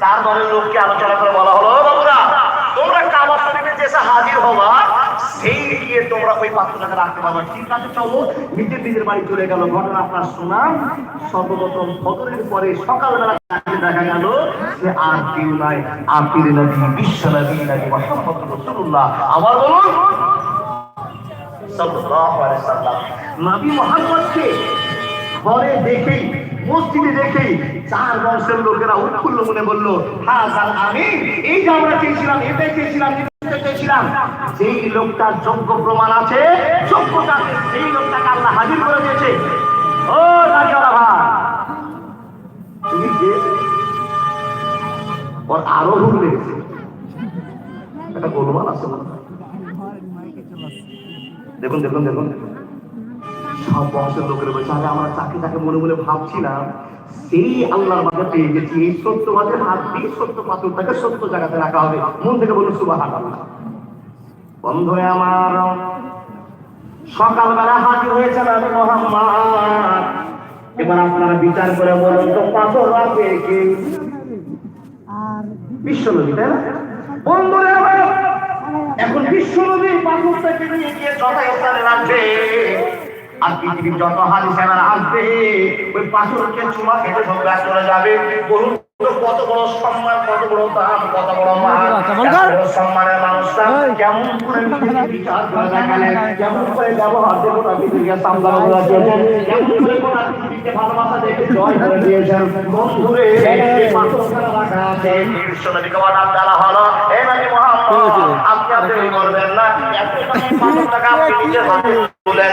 চার দলের লোককে আলোচনা করে বলা হলো বাবুরা, তোমরা কাবা শরীফে যে হাজির হবা, সেই গিয়ে তোমরা ওই পাত্রটাকে রাখতে পারবা। ঠিক আছে, চলো, নিজের নিজের বাড়ি চলে গেল। ঘটনা আপনার শোনাম সর্বপ্রথম ফজরের পরে সকালবেলা দেখা গেল যে আর কেউ নাই। আপির নবী, বিশ্ব নবী নবী বলুন। নবী ঘরে দেখেই চার বংশের লোকেরা উৎফুল্ল মনে বলল হ্যাঁ স্যার, আমি এই যে আমরা চেয়েছিলাম, এটাই চেয়েছিলাম যেই লোকটার যোগ্য প্রমাণ আছে, যোগ্যতা সেই লোকটাকে আল্লাহ হাজির করে দিয়েছে। ও রাজিয়ালা ভাই, তুমি যে ওর আরও লেগেছে একটা গোলমাল আছে না? দেখুন দেখুন দেখুন। সব বংশের লোকের বলছে আরে আমরা চাকরি তাকে মনে মনে ভাবছিলাম। সেই আল্লাহর মাঝে পেয়ে গেছি এই সত্যবাদের হাত দিয়ে সত্য পাথরটাকে সত্য জায়গাতে রাখা হবে। মন থেকে বলুন সুবাহ বন্ধু আমার সকালবেলা হাজির হয়েছে আমি মোহাম্মদ। এবার আপনারা বিচার করে বলুন তো পাথর রাখবে কে বিশ্বনবী তাই না? বন্ধুরা আমার এখন বিশ্বনবী পাথরটাকে নিয়ে গিয়ে যথাস্থানে রাখবে আর পৃথিবীর যত আসবে ওই পাথরকে চুমা খেতে সব করে যাবে। বলুন কত বড় সম্মান কত বড় দাম কত বড় মান কেমন কর? এত বড় সম্মানের মানুষটা কেমন করে বিচার করে দেখালেন কেমন করে ব্যবহার দেখুন আপনি পৃথিবীকে সামলানো করে দিয়েছেন কেমন করে গোটা পৃথিবীকে ভালোবাসা দেখে জয় করে দিয়েছেন। বন্ধুরে এই পাথরখানা রাখা আছে। বিশ্বনবীকে অর্ডার দেওয়া হলো। এই নবী মোহাম্মদ আপনি না। এত টাকা আপনি নিজের হাতে তুলেন।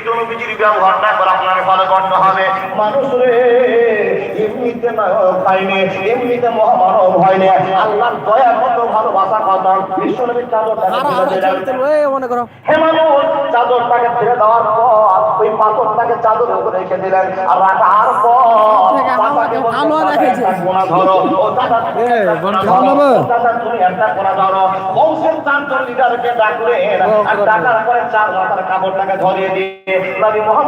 কিন্তু ব্যবহার না করে আপনার ভালো গণ্য হবে। মানুষ রে এমনিতে হয়নি এমনিতে মহামানব হয়নি আল্লাহর দয়া কত ভালোবাসা কথা বিশ্ব নবীর চাদরটাকে মনে হে মানুষ চাদরটাকে ছেড়ে দেওয়ার পর ওই চাদর উপরে রেখে দিলেন আর রাখার পর দাদা, রেখেছে। কোণা ধরো। ও দাদা, তুমি একটা কোণা ধরো। বংশের চারজন লিডারকে ডাকলেন আর ডাকার পরে চার মাথার কাপড়টাকে ধরিয়ে দিয়ে নবী মোহাম্মদ